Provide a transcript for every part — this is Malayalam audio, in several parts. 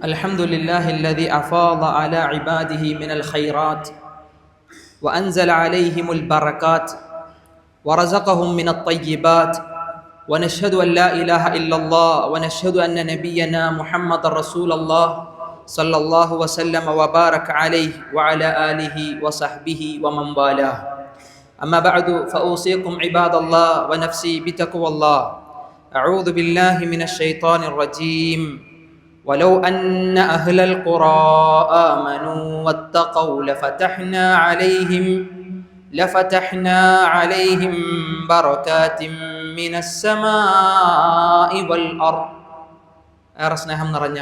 الحمد لله الذي أفاض على عباده من الخيرات وأنزل عليهم البركات ورزقهم من الطيبات ونشهد أن لا إله إلا الله ونشهد أن نبينا محمد رسول الله صلى الله وسلم وبارك عليه وعلى آله وصحبه ومن والاه. أما بعد فأوصيكم عباد الله ونفسي بتقوى الله. أعوذ بالله من الشيطان الرجيم. ولو أن أهل القرى آمنوا واتقوا لفتحنا عليهم لفتحنا عليهم بركات من السماء والأرض ഏറെ സ്നേഹം നിറഞ്ഞ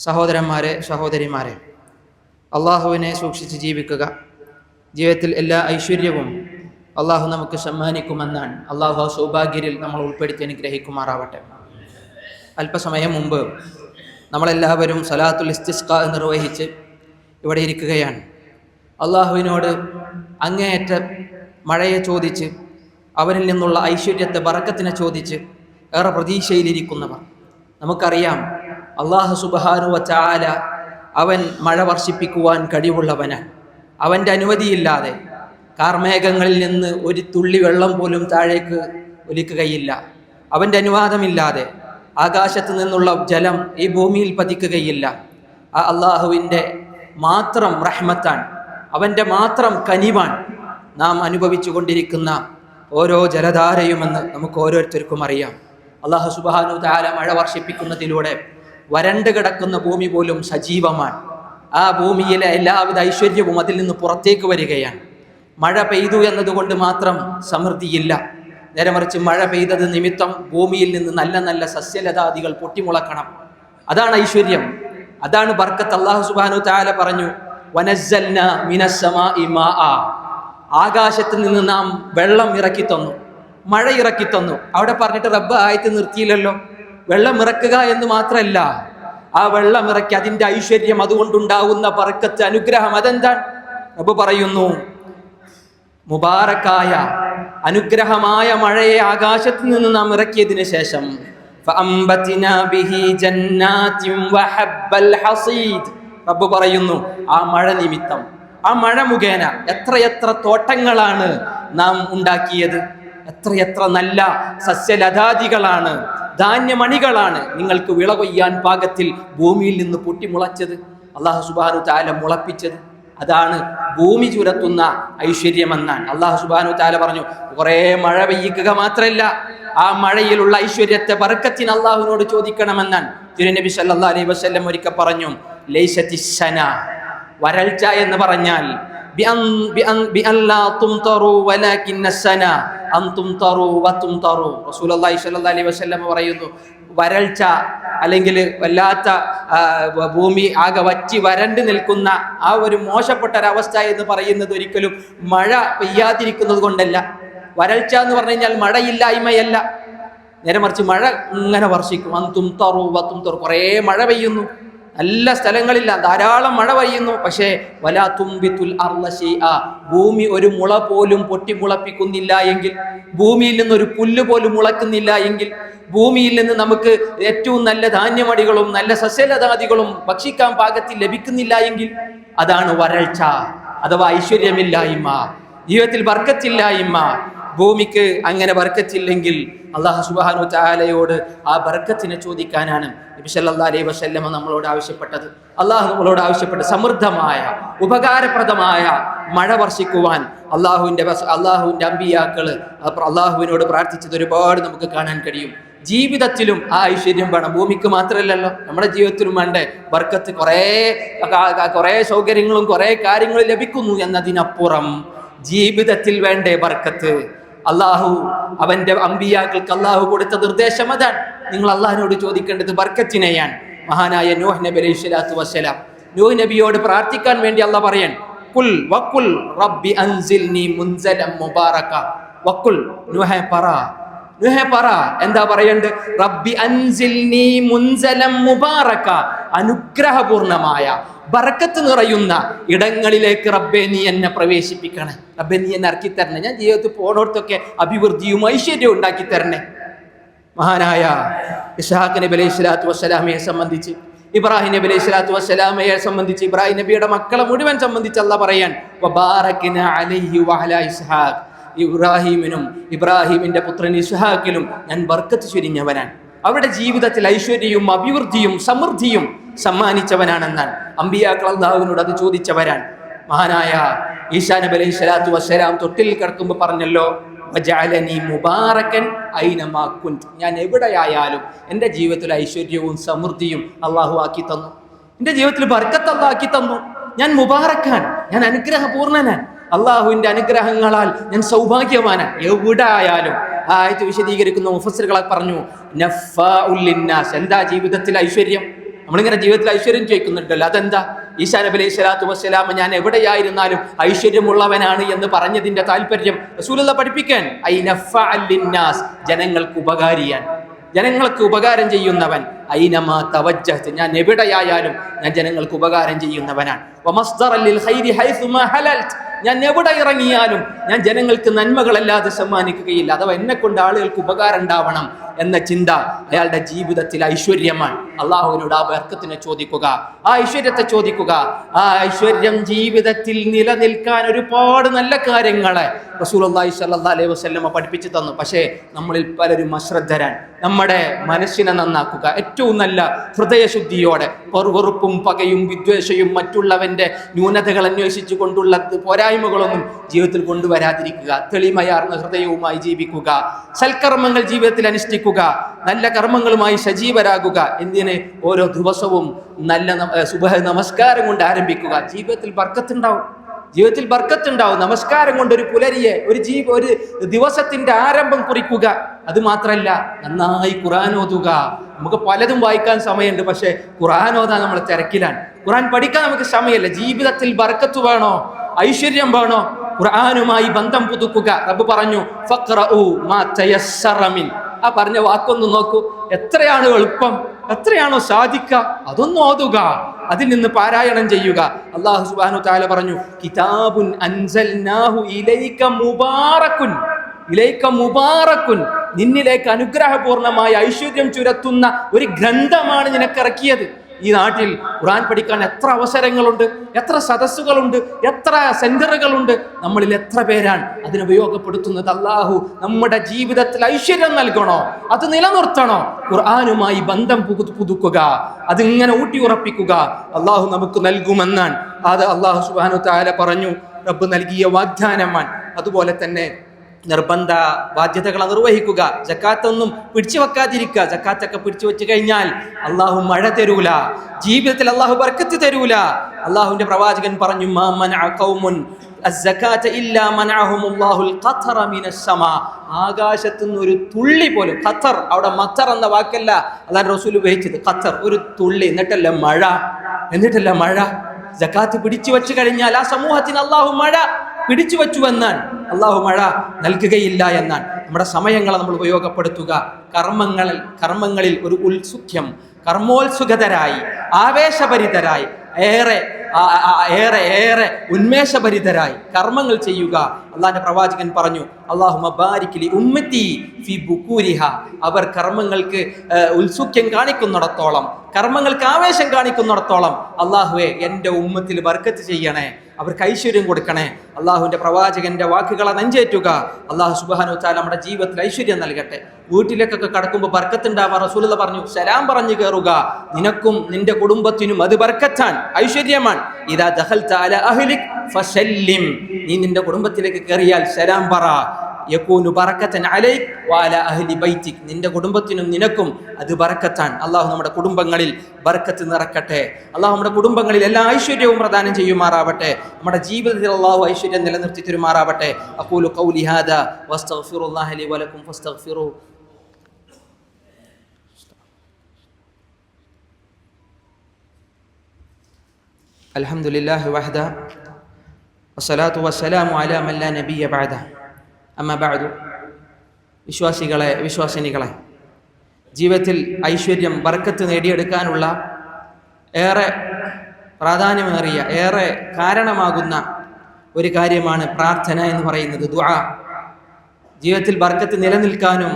സഹോദരന്മാരെ സഹോദരിമാരെ അള്ളാഹുവിനെ സൂക്ഷിച്ച് ജീവിക്കുക ജീവിതത്തിൽ എല്ലാ ഐശ്വര്യവും അള്ളാഹു നമുക്ക് സമ്മാനിക്കുമെന്നാണ് അള്ളാഹു ആ സൗഭാഗ്യരിൽ നമ്മൾ ഉൾപ്പെടുത്തി അനുഗ്രഹിക്കുമാറാവട്ടെ അല്പസമയം മുമ്പ് നമ്മളെല്ലാവരും സലാത്തുൽ ഇസ്തിസ്ക നിർവഹിച്ച് ഇവിടെ ഇരിക്കുകയാണ്. അള്ളാഹുവിനോട് അങ്ങേയറ്റ മഴയെ ചോദിച്ച് അവനിൽ നിന്നുള്ള ഐശ്വര്യത്തെ ബറക്കത്തിനെ ചോദിച്ച് ഏറെ പ്രതീക്ഷയിലിരിക്കുന്നവർ. നമുക്കറിയാം അള്ളാഹു സുബാനുവ ചാല അവൻ മഴ വർഷിപ്പിക്കുവാൻ കഴിവുള്ളവനാണ്. അവന്റെ അനുമതിയില്ലാതെ കാർമേഘങ്ങളിൽ നിന്ന് ഒരു തുള്ളി വെള്ളം പോലും താഴേക്ക് ഒലിക്കുകയില്ല. അവന്റെ അനുവാദമില്ലാതെ ആകാശത്ത് നിന്നുള്ള ജലം ഈ ഭൂമിയിൽ പതിക്കുകയില്ല. ആ അള്ളാഹുവിന്റെ മാത്രം റഹ്മത്താൻ അവന്റെ മാത്രം കനിവാൻ നാം അനുഭവിച്ചു കൊണ്ടിരിക്കുന്ന ഓരോ ജലധാരയുമെന്ന് നമുക്ക് ഓരോരുത്തർക്കും അറിയാം. അള്ളാഹു സുബാനു താല മഴ വർഷിപ്പിക്കുന്നതിലൂടെ വരണ്ട് കിടക്കുന്ന ഭൂമി പോലും സജീവമാണ്. ആ ഭൂമിയിലെ എല്ലാവിധ ഐശ്വര്യവും അതിൽ നിന്ന് പുറത്തേക്ക് വരികയാണ്. മഴ പെയ്തു എന്നതുകൊണ്ട് മാത്രം സമൃദ്ധിയില്ല. നേരെ മറിച്ച് മഴ പെയ്തത് നിമിത്തം ഭൂമിയിൽ നിന്ന് നല്ല നല്ല സസ്യലതാദികൾ പൊട്ടിമുളക്കണം. അതാണ് ഐശ്വര്യം. അതാണ് ബർക്കത്ത് അള്ളാഹു സുബാനു താല പറഞ്ഞു മാആ. ആകാശത്ത് നിന്ന് നാം വെള്ളം ഇറക്കി തന്നു. മഴ ഇറക്കി തന്നു. അവിടെ പറഞ്ഞിട്ട് റബ്ബ് ആയത്ത് നിർത്തിയില്ലല്ലോ. വെള്ളം ഇറക്കുക എന്ന് മാത്രമല്ല ആ വെള്ളം ഇറക്കി അതിന്റെ ഐശ്വര്യം അതുകൊണ്ടുണ്ടാകുന്ന പറക്കത്ത് അനുഗ്രഹം അതെന്താണ്? റബ്ബ് പറയുന്നു മുബാറക്കായ അനുഗ്രഹമായ മഴയെ ആകാശത്ത് നിന്ന് നാം ഇറക്കിയതിനു ശേഷം പറയുന്നു ആ മഴ നിമിത്തം ആ മഴ മുഖേന എത്രയെത്ര തോട്ടങ്ങളാണ് നാം ഉണ്ടാക്കിയത്. എത്രയെത്ര നല്ല സസ്യലതാദികളാണ് ധാന്യമണികളാണ് നിങ്ങൾക്ക് വിള കൊയ്യാൻ പാകത്തിൽ ഭൂമിയിൽ നിന്ന് പൊട്ടിമുളച്ചത്. അള്ളാഹു സുബാനു താല മുളപ്പിച്ചത്. അതാണ് ഭൂമി ചുരത്തുന്ന ഐശ്വര്യമെന്നാണ്. അള്ളാഹു സുബാനു താല പറഞ്ഞു കുറേ മഴ പെയ്യിക്കുക മാത്രമല്ല ആ മഴയിലുള്ള ഐശ്വര്യത്തെ ബർക്കത്തിന് അള്ളാഹുവിനോട് ചോദിക്കണമെന്നാണ്. തിരുനബി സല്ലാ അലൈ വസ്ല്ലം ഒരിക്കൽ പറഞ്ഞു ലൈസത്തിശന വരൾച്ച എന്ന് പറഞ്ഞാൽ പറയുന്നു വരൾച്ച അല്ലെങ്കിൽ വല്ലാത്ത ഭൂമി ആകെ വറ്റി വരണ്ട് നിൽക്കുന്ന ആ ഒരു മോശപ്പെട്ട ഒരവസ്ഥ എന്ന് പറയുന്നത് ഒരിക്കലും മഴ പെയ്യാതിരിക്കുന്നത് കൊണ്ടല്ല. വരൾച്ച എന്ന് പറഞ്ഞു കഴിഞ്ഞാൽ മഴയില്ലായ്മയല്ല. നേരെ മറിച്ച് മഴ ഇങ്ങനെ വർഷിക്കും. അന്തും തറു വത്തും തറു. കുറേ മഴ പെയ്യുന്നു. നല്ല സ്ഥലങ്ങളില്ല. ധാരാളം മഴ പെയ്യുന്നു. പക്ഷേ വലാ തുമ്പിത്തുൽ അർള ശൈഅ. ഭൂമി ഒരു മുള പോലും പൊട്ടി മുളപ്പിക്കുന്നില്ല എങ്കിൽ ഭൂമിയിൽ നിന്ന് ഒരു പുല്ല് പോലും മുളക്കുന്നില്ല എങ്കിൽ ഭൂമിയിൽ നിന്ന് നമുക്ക് ഏറ്റവും നല്ല ധാന്യമടികളും നല്ല സസ്യലതാദികളും ഭക്ഷിക്കാൻ പാകത്തിൽ ലഭിക്കുന്നില്ല എങ്കിൽ അതാണ് വരൾച്ച. അഥവാ ഐശ്വര്യമില്ലായ്മ. ജീവിതത്തിൽ ബർക്കത്തില്ലായ്മ ഭൂമിക്ക് അങ്ങനെ ബർക്കത്തില്ലെങ്കിൽ അള്ളാഹു സുബാനു ചാലയോട് ആ ബർക്കത്തിനെ ചോദിക്കാനാണ് നബി സല്ലല്ലാഹു അലൈഹി വസല്ലമ നമ്മളോട് ആവശ്യപ്പെട്ടത്. അള്ളാഹു നമ്മളോട് ആവശ്യപ്പെട്ട സമൃദ്ധമായ ഉപകാരപ്രദമായ മഴ വർഷിക്കുവാൻ അള്ളാഹുവിന്റെ അള്ളാഹുവിന്റെ അമ്പിയാക്കൾ അള്ളാഹുവിനോട് പ്രാർത്ഥിച്ചത് ഒരുപാട് നമുക്ക് കാണാൻ കഴിയും. ജീവിതത്തിലും ആ ഐശ്വര്യം വേണം. ഭൂമിക്ക് മാത്രമല്ലല്ലോ നമ്മുടെ ജീവിതത്തിലും വേണ്ട. ബർക്കത്ത് കുറേ കുറേ സൗകര്യങ്ങളും കുറേ കാര്യങ്ങളും ലഭിക്കുന്നു എന്നതിനപ്പുറം ജീവിതത്തിൽ വേണ്ടേ ബർക്കത്ത്? അള്ളാഹു അവന്റെ അമ്പിയാക്കൾക്ക് അള്ളാഹു കൊടുത്ത നിർദ്ദേശം അതാണ്. നിങ്ങൾ അള്ളാഹിനോട് ചോദിക്കേണ്ടത് ബർക്കത്തിനെയാണ്. മഹാനായ നൂഹ് നബി അലൈഹി സ്വലാത്തു വസ്സലാം. നൂഹ് നബിയോട് പ്രാർത്ഥിക്കാൻ വേണ്ടി അള്ളാഹ് പറയാൻ കുൽ വക്കുൽ റബ്ബി അൻസിൽനി മുൻസലം മുബാറക വക്കുൽ നൂഹെ പറ. നൂഹെ പറ എന്താ പറയണ്ട് റബ്ബി അൻസിൽനി മുൻസലം മുബാറക അനുഗ്രഹപൂർണമായ ബർക്കത്ത് നിറയുന്ന ഇടങ്ങളിലേക്ക് റബ്ബെ നീ എന്നെ പ്രവേശിപ്പിക്കണേ. റബ്ബെ നീ എന്നെ ഇറക്കി തരണേ. ഞാൻ ജീവിതത്തിൽ പോണോടത്തൊക്കെ അഭിവൃദ്ധിയും ഐശ്വര്യവും ഉണ്ടാക്കി തരണേ. മഹാനായ ഇഷാഖ് നബി അലൈഹി സ്വലാത്തു വസ്സലാമയെ സംബന്ധിച്ച് ഇബ്രാഹിം നബി അലൈഹി സ്വലാത്തു വസ്സലാമയെ സംബന്ധിച്ച് ഇബ്രാഹിം നബിയുടെ മക്കളെ മുഴുവൻ സംബന്ധിച്ച് അല്ല പറയാൻ അലൈഹി ഇസ്ഹാഖ്. ഇബ്രാഹിമിനും ഇബ്രാഹിമിന്റെ പുത്രൻ ഇസ്ഹാക്കിലും ഞാൻ ബർക്കത്ത് ചൊരിഞ്ഞവനാണ് അവരുടെ ജീവിതത്തിൽ ഐശ്വര്യവും അഭിവൃദ്ധിയും സമൃദ്ധിയും സമ്മാനിച്ചവനാണെന്നാണ് അമ്പിയാക്കൾ അള്ളാഹുവിനോട് അത് ചോദിച്ചവരാൻ. മഹാനായ ഈശാ നബി അലൈഹി സ്വലാത്തു വസ്സലാം തൊട്ടിൽ കിടക്കുമ്പോൾ പറഞ്ഞല്ലോ മുബാറക്കൻ ഞാൻ എവിടെയായാലും എന്റെ ജീവിതത്തിൽ ഐശ്വര്യവും സമൃദ്ധിയും അള്ളാഹു ആക്കി തന്നു. എന്റെ ജീവിതത്തിൽ ബർക്കത്ത് അള്ളാഹാക്കി തന്നു. ഞാൻ മുബാറക്കാൻ ഞാൻ അനുഗ്രഹപൂർണനാൻ അള്ളാഹുവിന്റെ അനുഗ്രഹങ്ങളാൽ ഞാൻ സൗഭാഗ്യവാന. എവിടെ ആയാലും ആ ആയത്ത് വിശദീകരിക്കുന്ന. മുഫസ്സിറുകളെ പറഞ്ഞു എന്താ ജീവിതത്തിൽ ഐശ്വര്യം? നമ്മളിങ്ങനെ ജീവിതത്തിൽ ഐശ്വര്യം ചോദിക്കുന്നുണ്ടല്ലോ. അതെന്താ? ഈശാ നബി അലൈഹി സ്വലാത്തു വസ്സലാം ഞാൻ എവിടെയായിരുന്നാലും ഐശ്വര്യമുള്ളവനാണ് എന്ന് പറഞ്ഞതിന്റെ താല്പര്യം റസൂലുള്ള പഠിപ്പിക്കാൻ. ഐ നഫ ലിന്നാസ്. ജനങ്ങൾക്ക് ഉപകാരിയാൻ. ജനങ്ങൾക്ക് ഉപകാരം ചെയ്യുന്നവൻ. ഐനമാ തവജ്ജഹത്ത്. ഞാൻ എവിടെയായാലും ഞാൻ ജനങ്ങൾക്ക് ഉപകാരം ചെയ്യുന്നവനാണ്. ഞാൻ എവിടെ ഇറങ്ങിയാലും ഞാൻ ജനങ്ങൾക്ക് നന്മകളല്ലാതെ സമ്മാനിക്കുകയില്ല. അഥവാ എന്നെ കൊണ്ട് ആളുകൾക്ക് ഉപകാരം ഉണ്ടാവണം എന്ന ചിന്ത അയാളുടെ ജീവിതത്തിൽ ഐശ്വര്യമാണ്. അള്ളാഹുവിനോട് ആ വർക്കത്തിനെ ചോദിക്കുക ആ ഐശ്വര്യത്തെ ചോദിക്കുക. ആ ഐശ്വര്യം ജീവിതത്തിൽ നിലനിൽക്കാൻ ഒരുപാട് നല്ല കാര്യങ്ങളെ റസൂൽ അള്ളാഹി സല്ലാ അലൈഹി വസ്ലമ പഠിപ്പിച്ചു തന്നു. പക്ഷേ നമ്മളിൽ പലരും അശ്രദ്ധരാൻ നമ്മുടെ മനസ്സിനെ നന്നാക്കുക. നല്ല ഹൃദയശുദ്ധിയോടെ വെറുപ്പും പകയും വിദ്വേഷയും മറ്റുള്ളവന്റെ ന്യൂനതകൾ അന്വേഷിച്ചു കൊണ്ടുള്ള പോരായ്മകളൊന്നും ജീവിതത്തിൽ കൊണ്ടുവരാതിരിക്കുക. തെളിമയാർന്ന ഹൃദയവുമായി ജീവിക്കുക. സൽക്കർമ്മങ്ങൾ ജീവിതത്തിൽ അനുഷ്ഠിക്കുക. നല്ല കർമ്മങ്ങളുമായി സജീവരാകുക. എന്തിന്? ഓരോ ദിവസവും നല്ല സുബഹ നമസ്കാരം കൊണ്ട് ആരംഭിക്കുക. ജീവിതത്തിൽ ബർക്കത്തുണ്ടാവും. ജീവിതത്തിൽ ബർക്കത്തുണ്ടാവും. നമസ്കാരം കൊണ്ട് ഒരു പുലരിയെ ഒരു ജീവ ഒരു ദിവസത്തിന്റെ ആരംഭം കുറിക്കുക. അത് മാത്രമല്ല നന്നായി ഖുറാൻ ഓതുക. നമുക്ക് പലതും വായിക്കാൻ സമയമുണ്ട് പക്ഷേ ഖുറാൻ ഓതാൻ നമ്മൾ തിരക്കിലാണ്. ഖുറാൻ പഠിക്കാൻ നമുക്ക് സമയമല്ല. ജീവിതത്തിൽ ബർക്കത്ത് വേണോ? ഐശ്വര്യം വേണോ? ഖുർആനുമായി ബന്ധം പുതുക്കുക. റബ്ബ് പറഞ്ഞു ആ പറഞ്ഞ വാക്കൊന്ന് നോക്കൂ. എത്രയാണ് എളുപ്പം? എത്രയാണോ സാധിക്കുക? അതൊന്നും ഓതുക. അതിൽ നിന്ന് പാരായണം ചെയ്യുക. അള്ളാഹു സുബാനു താല പറഞ്ഞു കിതാബുൻ അൻസൽനാഹു ഇലൈക മുബാറക്കുൻ ഇലൈക മുബാറക്കുൻ നിന്നിലേക്ക് അനുഗ്രഹപൂർണമായ ഐശ്വര്യം ചുരത്തുന്ന ഒരു ഗ്രന്ഥമാണ് നിനക്കിറക്കിയത് ഈ നാട്ടിൽ ഖുറാൻ പഠിക്കാൻ എത്ര അവസരങ്ങളുണ്ട് എത്ര സദസ്സുകളുണ്ട് എത്ര സെന്ററുകളുണ്ട്. നമ്മളിൽ എത്ര പേരാണ് അതിന് ഉപയോഗപ്പെടുത്തുന്നത്? അള്ളാഹു നമ്മുടെ ജീവിതത്തിൽ ഐശ്വര്യം നൽകണോ? അത് നിലനിർത്തണോ? ഖുർആാനുമായി ബന്ധം പുതു പുതുക്കുക. അതിങ്ങനെ ഊട്ടി ഉറപ്പിക്കുക. അള്ളാഹു നമുക്ക് നൽകുമെന്നാണ്. അത് അള്ളാഹു സുബാനു താല പറഞ്ഞു. റബ്ബ് നൽകിയ വാഗ്ദാനമാണ്. അതുപോലെ തന്നെ നിർബന്ധ ബാധ്യതകൾ നിർവഹിക്കുക. ജക്കാത്തൊന്നും പിടിച്ചു വെക്കാതിരിക്കുക ജക്കാത്തൊക്കെ പിടിച്ചു വെച്ച് കഴിഞ്ഞാൽ അള്ളാഹു മഴ തരൂല. ജീവിതത്തിൽ അള്ളാഹു ബർക്കത്ത് തരൂല. അള്ളാഹുവിന്റെ പ്രവാചകൻ പറഞ്ഞു. ആകാശത്തു നിന്ന് ഒരു തുള്ളി പോലും ഖത്തർ അവിടെ മത്തർ എന്ന വാക്കല്ല അതാണ് റസൂൽ ഉപയോഗിച്ചത്. ഖത്തർ ഒരു തുള്ളി എന്നിട്ടല്ല മഴ. എന്നിട്ടല്ല മഴ. ജക്കാത്ത് പിടിച്ചു വെച്ച് കഴിഞ്ഞാൽ ആ സമൂഹത്തിന് അള്ളാഹു മഴ പിടിച്ചു വെച്ചു എന്നാണ്. അള്ളാഹു മഴ നൽകുകയില്ല എന്നാണ്. നമ്മുടെ സമയങ്ങളെ നമ്മൾ ഉപയോഗപ്പെടുത്തുക. കർമ്മങ്ങളിൽ കർമ്മങ്ങളിൽ ഒരു ഉത്സുഖ്യം കർമ്മോത്സുകതരായി ആവേശഭരിതരായി ഏറെ ഏറെ ഏറെ ഉന്മേഷഭരിതരായി കർമ്മങ്ങൾ ചെയ്യുക. അള്ളാഹിന്റെ പ്രവാചകൻ പറഞ്ഞു അള്ളാഹു മബാരിക്കലി ഉമ്മത്തി ഫി ബുക്കൂരിഹ അവർ കർമ്മങ്ങൾക്ക് ഉത്സുഖ്യം കാണിക്കുന്നിടത്തോളം കർമ്മങ്ങൾക്ക് ആവേശം കാണിക്കുന്നിടത്തോളം അള്ളാഹുവെ എന്റെ ഉമ്മത്തിൽ വർക്കത്ത് ചെയ്യണേ. അവർക്ക് ഐശ്വര്യം കൊടുക്കണേ. അള്ളാഹുവിന്റെ പ്രവാചകന്റെ വാക്കുകളെ നെഞ്ചേറ്റുക. അള്ളാഹു സുബാനു താല നമ്മുടെ ജീവിതത്തിൽ ഐശ്വര്യം നൽകട്ടെ. വീട്ടിലേക്കൊക്കെ കടക്കുമ്പോൾ ബർക്കത്തുണ്ടാവാൻ റസൂലുള്ള പറഞ്ഞു സലാം പറഞ്ഞു കയറുക നിനക്കും നിന്റെ കുടുംബത്തിനും അത് ബർക്കത്താണ് ഐശ്വര്യമാണ്. ഇതാ ദഹൽ താല ഫസല്ലിം നീ നിന്റെ കുടുംബത്തിലേക്ക് കയറിയാൽ സലാം പറ. യക്കൂനു ബറക്കത്തൻ അലൈക് വാല അഹ്ലി ബൈത്തിക് നിന്റെ കുടുംബത്തിനും നിനക്കും അത് ബറക്കത്താൻ അള്ളാഹു നമ്മുടെ കുടുംബങ്ങളിൽ ബറക്കത്ത് നിറക്കട്ടെ അള്ളാഹു നമ്മുടെ കുടുംബങ്ങളിൽ എല്ലാ ഐശ്വര്യവും പ്രദാനം ചെയ്യുമാറാവട്ടെ നമ്മുടെ ജീവിതത്തിൽ അള്ളാഹു ഐശ്വര്യം നിലനിർത്തി തരുമാറാവട്ടെ അഖൂലു ഖൗലി ഹാദാ വസ്തഗ്ഫിറുല്ലാഹ ലി വലക്കും ഫസ്തഗ്ഫിറു الحمد لله وحده والصلاة والسلام على من لا نبي بعده അമ്മബാദു വിശ്വാസികളെ വിശ്വാസിനികളെ ജീവിതത്തിൽ ഐശ്വര്യം വർക്കത്ത് നേടിയെടുക്കാനുള്ള ഏറെ പ്രാധാന്യമേറിയ ഏറെ കാരണമാകുന്ന ഒരു കാര്യമാണ് പ്രാർത്ഥന എന്ന് പറയുന്നത് ദുആ. ജീവിതത്തിൽ വർക്കത്ത് നിലനിൽക്കാനും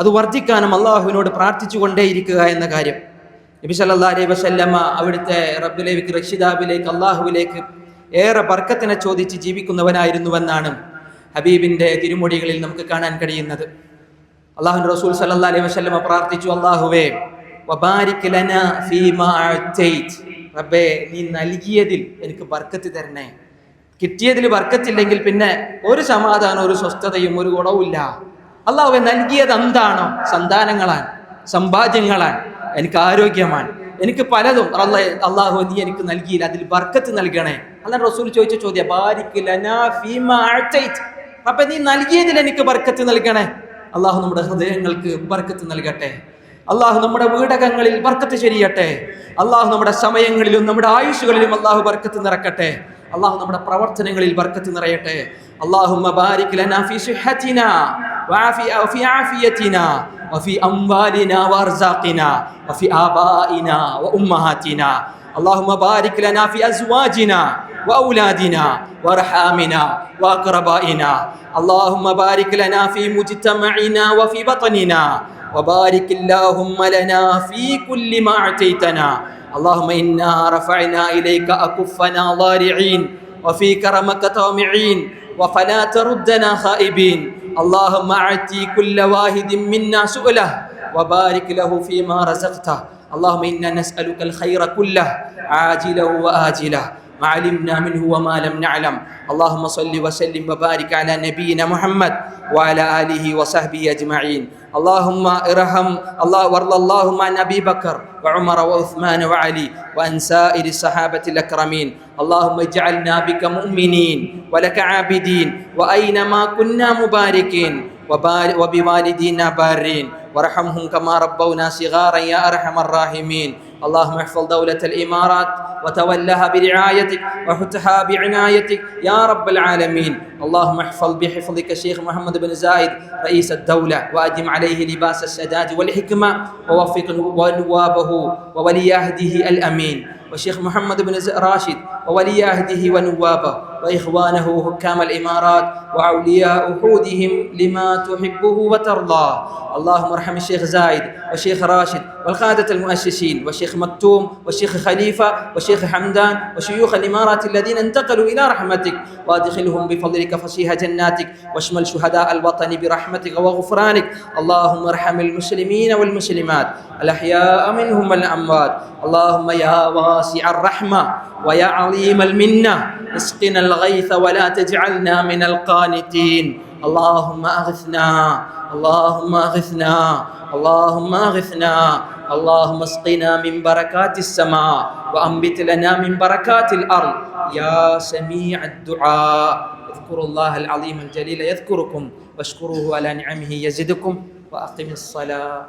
അത് വർദ്ധിക്കാനും അള്ളാഹുവിനോട് പ്രാർത്ഥിച്ചുകൊണ്ടേയിരിക്കുക എന്ന കാര്യം. നബി സല്ലാ അലൈഹി വസല്ലമ്മ അവിടുത്തെ റബ്ബിലേക്ക് റഷിദാബിലേക്ക് അള്ളാഹുവിലേക്ക് ഏറെ ബർക്കത്തിനെ ചോദിച്ച് ജീവിക്കുന്നവനായിരുന്നുവെന്നാണ് ഹബീബിന്റെ തിരുമൊഴികളിൽ നമുക്ക് കാണാൻ കഴിയുന്നത്. അള്ളാഹു റസൂൽ സല്ലല്ലാഹു അലൈഹി വസ്ലമ പ്രാർത്ഥിച്ചു അള്ളാഹുവേ റബ്ബേ നീ നൽകിയതിൽ എനിക്ക് ബർക്കത്ത് തരണേ. കിട്ടിയതിൽ ബർക്കത്തില്ലെങ്കിൽ പിന്നെ ഒരു സമാധാനം ഒരു സ്വസ്ഥതയും ഒരു ഗുണവുമില്ല അള്ളാഹുവെ നൽകിയത് എന്താണോ? സന്താനങ്ങളാണ് സമ്പാദ്യങ്ങളാണ് എനിക്ക് ആരോഗ്യമാണ്. എനിക്ക് പലതും അള്ളാഹു നീ എനിക്ക് നൽകിയില്ല. അതിൽ ബർക്കത്ത് നൽകണേ. അല്ല റസൂൽ ചോദിച്ച ചോദ്യം അപ്പൊ നീ നൽകിയതിൽ എനിക്ക് ബർക്കത്ത് നൽകണേ. അള്ളാഹു നമ്മുടെ ഹൃദയങ്ങൾക്ക് ബർക്കത്ത് നൽകട്ടെ. അള്ളാഹു നമ്മുടെ വീടകങ്ങളിൽ ബർക്കത്ത് ചെയ്യട്ടെ അള്ളാഹു നമ്മുടെ സമയങ്ങളിലും നമ്മുടെ ആയുഷുകളിലും അള്ളാഹു ബർക്കത്ത് നിറക്കട്ടെ. അള്ളാഹു നമ്മുടെ പ്രവർത്തനങ്ങളിൽ ബർക്കത്ത് നിറയട്ടെ. അള്ളാഹു ബാരിക് ലനാ സിഹ്ഹതിനാ അംവാലിനാ ബാരിക് ലനാ അസ്വാജിനാ وأولادنا وأرحامنا وأقربائنا. اللهم بارك لنا في مجتمعنا وفي بطننا. وبارك اللهم لنا في كل ما أعطيتنا. اللهم إنا رفعنا إليك أكفنا ضارعين. وفي كرمك طامعين. وفلا تردنا خائبين. اللهم أعطي كل واحد منا سؤله. وبارك له فيما رزقته. اللهم إنا نسألك الخير كله عاجله وآجله. ما علمنا منه وما لم نعلم. اللهم صل وسلم وبارك على نبينا محمد وعلى آله وصحبه أجمعين. اللهم ارحم الله وارض اللهم عن أبي بكر وعمر وعثمان وعلي وعن سائر الصحابة الأكرمين. اللهم اجعلنا بك مؤمنين ولك عابدين وأينما كنا مباركين وبوالدينا بارين. وارحمهم كما ربونا صغارا يا أرحم الراحمين. اللهم احفظ دولة الإمارات وتولها برعايتك وحتها بعنايتك يا رب العالمين. اللهم احفظ بحفظك الشيخ محمد بن زايد رئيس الدولة وأدم عليه لباس السداد والحكمة ووفق ونوابه وولي عهده الأمين. والشيخ محمد بن راشد وولي عهده ونوابه. وإخوانه حكام الإمارات وأولياء وحودهم لما تحبه وترضاه اللهم ارحم الشيخ زايد والشيخ راشد والقادة المؤسسين والشيخ مكتوم والشيخ خليفة والشيخ حمدان وشيوخ الإمارات الذين انتقلوا إلى رحمتك. وأدخلهم بفضلك فصيح جناتك واشمل شهداء الوطن برحمتك وغفرانك. اللهم ارحم المسلمين والمسلمات. الأحياء منهم والأموات. اللهم يا واسع الرحمة ويا عظيم المنة. اسقنا الغيث ولا تجعلنا من القانتين. اللهم أغثنا اللهم أغثنا اللهم أغثنا اللهم اسقنا من بركات السماء وأنبت لنا من بركات الأرض. يا سميع الدعاء. اذكروا الله العظيم الجليل يذكركم واشكروه على نعمه يزدكم وأقم الصلاة.